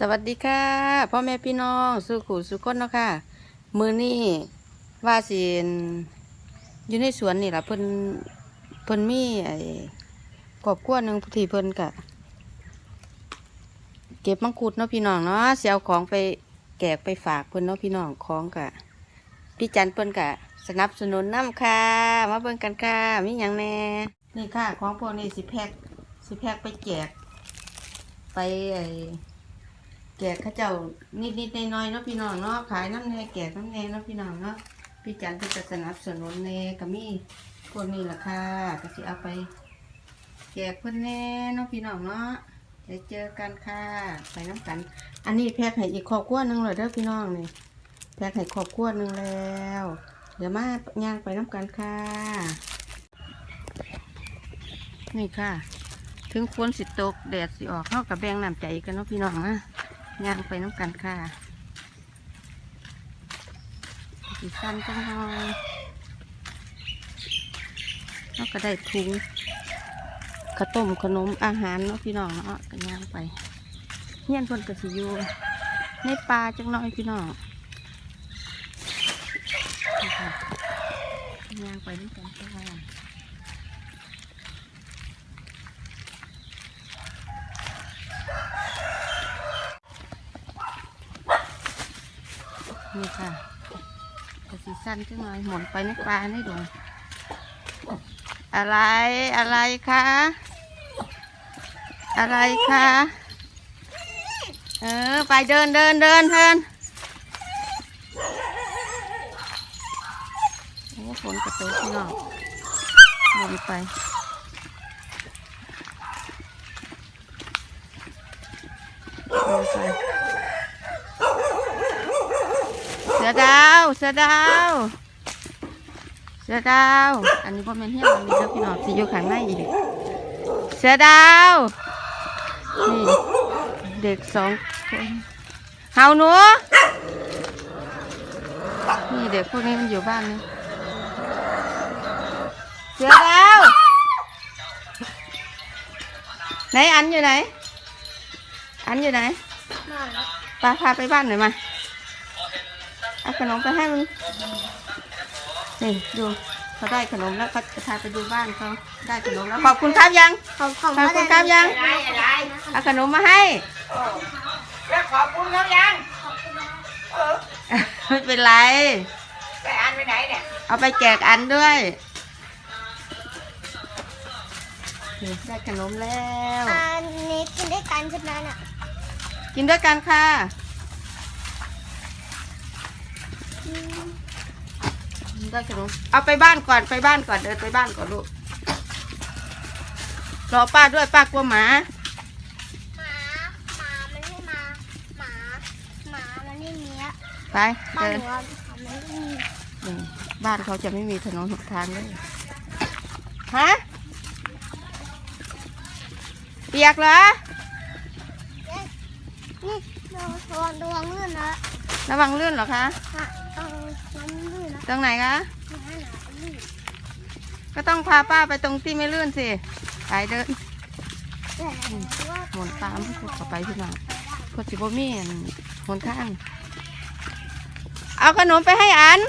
สวัสดีค่ะพ่อแม่พี่น้องสุขุสุขคนเนาะค่ะมือนี่ว่าสินอยู่ในสวนนี่แหละเพิ่นเพิ่นมีไอ้ครอบครัวหนึ่งที่เพิ่นกะ เก็บมังคุดเนาะพี่น้องเนาะเสียเอาของไปแกกไปฝากเพิ่นเนาะพี่น้องของกะพี่จันเพิ่นกะ สนับสนุนน้ำค่ะมาเบิ่งกันค่ะมีหยังแน่นี่ค่ะ ของพวกนี้สิแพ็คสิแพ็คไปแจกไปไอ้ แกะข้าเจ้านิดนิดๆน้อยๆเนาะพี่น้องเนาะขายน้ำแน่แกะน้ำแน่เนาะพี่น้องเนาะพี่จันทร์จะสนับสนุนแน่ก็มีพวกนี้ล่ะค่ะก็สิเอาไป แจกเพิ่นแน่เนาะพี่น้องเนาะเดี๋ยวเจอกันค่ะไปน้ำกัน อันนี้แพ็คให้อีกครอบครัวหนึงเลยเด้อพี่น้องนี่แพ็คให้ครอบครัวหนึงแล้ว เดี๋ยวมาย่างไปน้ำกันค่ะ นี่ค่ะ ถึงฝนสิตกแดดสิออกเข้ากับแบงน้ำใจกันเนาะพี่น้องนะ ย่างไปน้ำกันค่ะสีสั้นจังเลยแล้วก็ได้ถุงข้าวต้มขนมอาหารเนาะพี่น้องเนาะก็ย่างไปเฮียนเพ่นกสิยูในป่าจังน้อยพี่น้องย่างไปด้วยกันค่ะ นี่ค่ะกระสีสั้นจังเลยหมุนไปในปลาในดงอะไรอะไรคะอะไรคะเออไปเดินเดินเดินเดินโอ้ฝนกระตุกพี่นองหมุนไปหมุนไป เสือดาว เสือดาว เสือดาว อันนี้พ่อแม่นเฮียมันมีเจ้าพี่น้องสิอยู่ข้างในอีกเสือดาว นี่เด็กสองคนเฮาหนูนี่เด็กพวกนี้มันอยู่บ้านนี่เสือดาว ไหนอันอยู่ไหน อันอยู่ไหนปาพาไปบ้านหน่อยมา เอาขนมไปให้มันนี่ดูเขาได้ขนมแล้วเขาจะพาไปดูบ้านเขาได้ขนมแล้วขอบคุณครับยังขอบคุณขอบคุณครับยังอะไรอะไรเอาขนมมาให้แล้วขอบคุณเขายังเออไม่เป็นไรไปอ่านไปไหนเนี่ยเอาไปแจกอันด้วยนี่ได้ขนมแล้วอันนี้กินด้วยกันใช่ไหมน่ะกินด้วยกันค่ะ ได้ขนมเอาไปบ้านก่อนไปบ้านก่อนเดินไปบ้านก่อนลูกรอป้าด้วยป้ากลัวหมาหมาหมามันไม่มาหมาหมามันไม่มีอะไปบ้านเดิหนนูอะมันไม่มีนี่บ้านเขาจะไม่มีถนนหนทางเลยฮะเปียกเหรอนี่ระวังระวังลื่นนะระวังลื่นเหรอคะฮะ ตรงไหนคะ ก็ต้องพาป้าไปตรงที่ไม่ลื่นสิไปเดินหมุนตามพูดเข้าไปพี่น้องพอสิบมีอันหนทาง เอาขนมไปให้อัน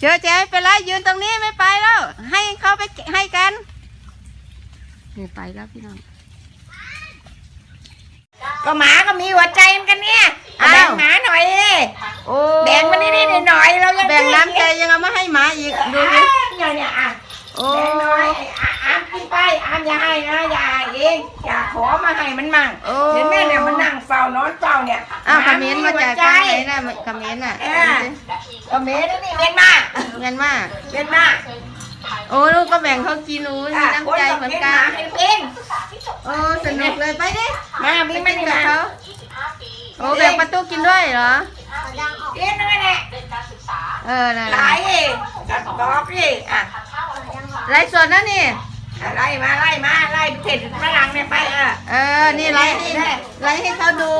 เจอเจ๊ไปเลยยืนตรงนี้ไม่ไปแล้ว ให้เขาไปให้กันนี่ไปแล้วพี่น้อง ก็หมาก็มีหัวใจเหมือนกันเนี่ยเอาอ้าวแบ่งหมาหน่อยดิโอ้แบ่งมันนิดๆหน่อยๆเรายังแบ่งน้ำใจยังเอามาให้หมาอีกดูดิเนี่ยเนี่ยอะโอ้แบ่งหน่อยอะอามกินไปอามอย่าให้นะอย่าเองอย่าขอมาให้มันมั่งโอ้เห็นไหมเนี่ยมันนั่งเฝ้านอนเฝ้าเนี่ยอ้าวหคอมเมนต์มาจากหัวใจทางไหนน่ะคอมเมนต์น่ะเออก็เมนนี่เมียนมาเงินมากเมียนมา โอ้ลูกก็แบ่งเขากินหนูมีอะน้ำใจเหมือนกันคก็เมียนมาให้กินโอ้สนุกเลยไปดิมามีไปไม่กินได้กับมาเขาโอ้แบ่งประตูกินด้วยเหรอขอดังออกกินนั่นแหละเออนั่นหแหละลายเองจัดบอกดิอะไลฟ์สดนะนี่อะไล่มาไล่มาไล่เผ็ดฝรั่งเนี่ยไปเออเออนี่ไลฟ์ให้ไลฟ์ให้เขาดู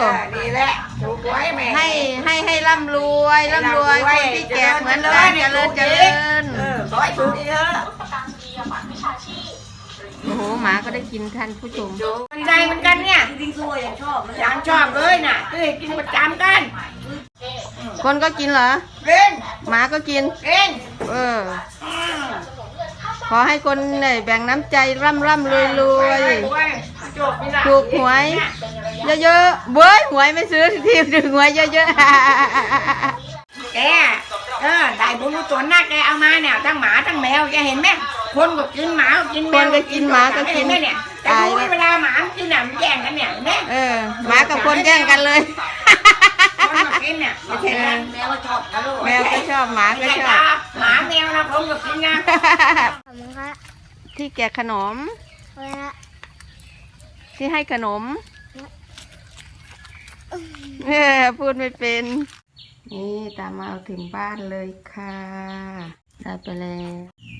เออนี่แหละ ถูกไว้แม่ให้ให้ให้ร่ำรวยร่ำรวยคนที่แจกเหมือนกันเจริญเจริญเออขอให้ถูกเยอะโอ้โหหมาก็ได้กินท่านผู้ชมมันใจเหมือนกันเนี่ยจริงๆตัวยังชอบนะยังชอบเลยน่ะเคยกินประจำกัน คนก็กินเหรอกินหมาก็กินกินเอออืมขอให้คนได้แบ่งน้ำใจร่ำร่ำรวยรวยด้วยจบนี่ล่ะถูกหวย เยอะๆเบ้ยหวยไม่ซื้อทีมถึงหวยเยอะแกเออได้บุญกุศลนะแกเอามาเนี่ยทั้งหมาทั้งแมวแกเห็นไหมคนก็กินหมาก็กินๆแมคนวก็กินหมาก็กินเห็ไหมเนี่ยแต่ตายดูแล้วเวลาหมามันกินอะมันแย่งกันเนี่ยเห็นไหมเออหมากับคนแย่งกันเลยคนก็กินเนี่ยไม่ใช่นะแมวก็ชอบนะลูกแมวก็ชอบหมาไม่ก็ใช่ชอบนะหมาแมวนะคนก็กินนะขอบคุณครับที่แกะขนมเวลาที่ให้ขนม เออพูดไม่เป็น นี่ตามมาเอาถึงบ้านเลยค่ะ ได้ไปแล้ว